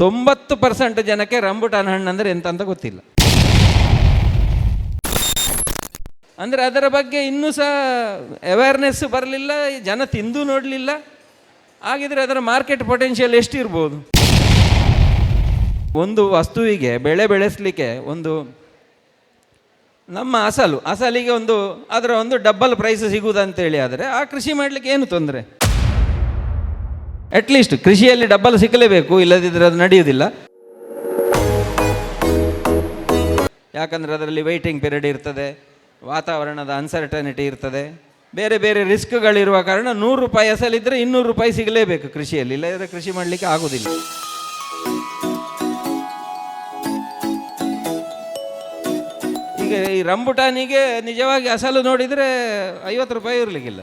ತೊಂಬತ್ತು ಪರ್ಸೆಂಟ್ ಜನಕ್ಕೆ ರಂಬುಟಾನ್ ಹಣ್ಣು ಅಂದರೆ ಎಂತ ಗೊತ್ತಿಲ್ಲ. ಅಂದರೆ ಅದರ ಬಗ್ಗೆ ಇನ್ನೂ ಸಹ ಅವೇರ್ನೆಸ್ ಬರಲಿಲ್ಲ, ಜನ ತಿಂದು ನೋಡಲಿಲ್ಲ. ಹಾಗಿದ್ರೆ ಅದರ ಮಾರ್ಕೆಟ್ ಪೊಟೆನ್ಷಿಯಲ್ ಎಷ್ಟಿರ್ಬೋದು? ಒಂದು ವಸ್ತುವಿಗೆ, ಬೆಳೆ ಬೆಳೆಸಲಿಕ್ಕೆ ಒಂದು ನಮ್ಮ ಅಸಲು, ಅಸಲಿಗೆ ಒಂದು, ಅದರ ಒಂದು ಡಬ್ಬಲ್ ಪ್ರೈಸ್ ಸಿಗುವುದಂತೇಳಿ ಆದರೆ ಆ ಕೃಷಿ ಮಾಡಲಿಕ್ಕೆ ಏನು ತೊಂದರೆ? ಅಟ್ಲೀಸ್ಟ್ ಕೃಷಿಯಲ್ಲಿ ಡಬ್ಬಲ್ ಸಿಕ್ಕಲೇಬೇಕು ಇಲ್ಲದಿದ್ದರೆ ಅದು ನಡೆಯುವುದಿಲ್ಲ. ಯಾಕಂದರೆ ಅದರಲ್ಲಿ ವೆಯ್ಟಿಂಗ್ ಪೀರಿಯಡ್ ಇರ್ತದೆ, ವಾತಾವರಣದ ಅನ್ಸರ್ಟನಿಟಿ ಇರ್ತದೆ. ಬೇರೆ ಬೇರೆ ರಿಸ್ಕ್ಗಳಿರುವ ಕಾರಣ ನೂರು ರೂಪಾಯಿ ಅಸಲಿದ್ದರೆ ಇನ್ನೂರು ರೂಪಾಯಿ ಸಿಗಲೇಬೇಕು ಕೃಷಿಯಲ್ಲಿ ಇಲ್ಲದಿದ್ದರೆ ಕೃಷಿ ಮಾಡಲಿಕ್ಕೆ ಆಗೋದಿಲ್ಲ ಈಗ ಈ ರಂಬುಟಾನಿಗೆ ನಿಜವಾಗಿ ಅಸಲು ನೋಡಿದರೆ ಐವತ್ತು ರೂಪಾಯಿ ಇರಲಿಕ್ಕಿಲ್ಲ.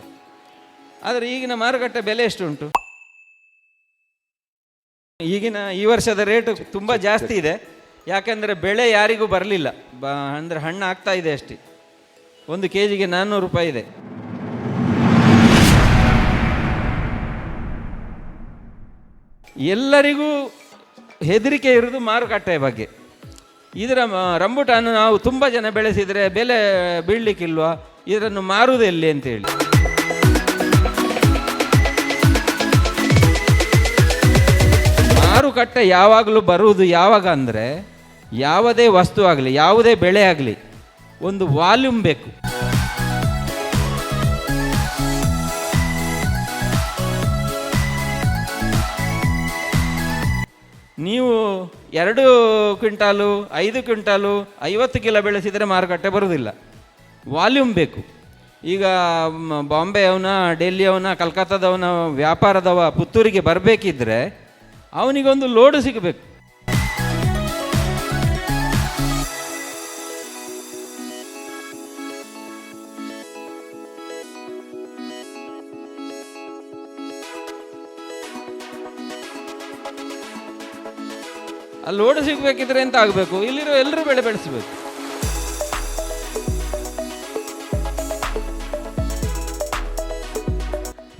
ಆದರೆ ಈಗಿನ ಮಾರುಕಟ್ಟೆ ಬೆಲೆ ಎಷ್ಟು ಉಂಟು ಈಗಿನ ಈ ವರ್ಷದ ರೇಟ್ ತುಂಬ ಜಾಸ್ತಿ ಇದೆ. ಯಾಕಂದ್ರೆ ಬೆಳೆ ಯಾರಿಗೂ ಬರಲಿಲ್ಲ. ಅಂದ್ರೆ ಅಂದರೆ ಹಣ್ಣು ಆಗ್ತಾ ಇದೆ ಅಷ್ಟೇ. ಒಂದು ಕೆ ಜಿಗೆ ನಾನ್ನೂರು ರೂಪಾಯಿ ಇದೆ. ಎಲ್ಲರಿಗೂ ಹೆದರಿಕೆ ಇರೋದು ಮಾರುಕಟ್ಟೆಯ ಬಗ್ಗೆ. ಇದರ ಮ- ರಂಬುಟಾನು ನಾವು ತುಂಬ ಜನ ಬೆಳೆಸಿದರೆ ಬೆಲೆ ಬೀಳಲಿಕ್ಕಿಲ್ವಾ? ಇದನ್ನು ಮಾರುವುದು ಎಲ್ಲಿ ಅಂತೇಳಿ. ಮಾರುಕಟ್ಟೆ ಯಾವಾಗಲೂ ಬರುವುದು ಯಾವಾಗ ಅಂದರೆ ಯಾವುದೇ ವಸ್ತು ಆಗಲಿ, ಯಾವುದೇ ಬೆಳೆ ಆಗಲಿ, ಒಂದು ವಾಲ್ಯೂಮ್ ಬೇಕು. ನೀವು ಎರಡು ಕ್ವಿಂಟಾಲು, ಐದು ಕ್ವಿಂಟಾಲು, ಐವತ್ತು ಕಿಲೋ ಬೆಳೆಸಿದರೆ ಮಾರುಕಟ್ಟೆ ಬರುವುದಿಲ್ಲ. ವಾಲ್ಯೂಮ್ ಬೇಕು. ಈಗ ಬಾಂಬೆ ಅವನ, ಡೆಲ್ಲಿ ಅವನ, ಕಲ್ಕತ್ತಾದವನ ವ್ಯಾಪಾರದವ ಪುತ್ತೂರಿಗೆ ಬರಬೇಕಿದ್ರೆ ಅವನಿಗೊಂದು ಲೋಡು ಸಿಗಬೇಕು. ಆ ಲೋಡ್ ಸಿಗಬೇಕಿದ್ರೆ ಎಂತ ಆಗಬೇಕು? ಇಲ್ಲಿರೋ ಎಲ್ಲರೂ ಬೆಳೆ ಬೆಳೆಸಬೇಕು.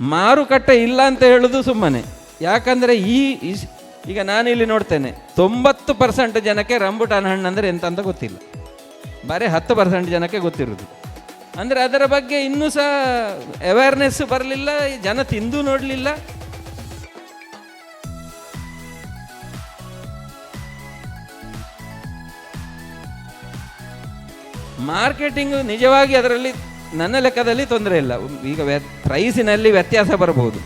ಮಾರುಕಟ್ಟೆ ಇಲ್ಲ ಅಂತ ಹೇಳೋದು ಸುಮ್ಮನೆ. ಯಾಕಂದರೆ ಈ ಈಗ ಈಗ ನಾನಿಲ್ಲಿ ನೋಡ್ತೇನೆ, ತೊಂಬತ್ತು ಪರ್ಸೆಂಟ್ ಜನಕ್ಕೆ ರಂಬುಟಾನ್ ಹಣ್ಣು ಅಂದರೆ ಎಂತ ಅಂತ ಗೊತ್ತಿಲ್ಲ. ಬರೀ ಹತ್ತು ಪರ್ಸೆಂಟ್ ಜನಕ್ಕೆ ಗೊತ್ತಿರೋದು ಅಂದರೆ ಅದರ ಬಗ್ಗೆ ಇನ್ನೂ ಸಹ ಅವೇರ್ನೆಸ್ ಬರಲಿಲ್ಲ, ಜನ ತಿಂದು ನೋಡಲಿಲ್ಲ. ಮಾರ್ಕೆಟಿಂಗ್ ನಿಜವಾಗಿ ಅದರಲ್ಲಿ, ನನ್ನ ಲೆಕ್ಕದಲ್ಲಿ ತೊಂದರೆ ಇಲ್ಲ. ಈಗ ವ್ಯ ಪ್ರೈಸಿನಲ್ಲಿ ವ್ಯತ್ಯಾಸ ಬರಬಹುದು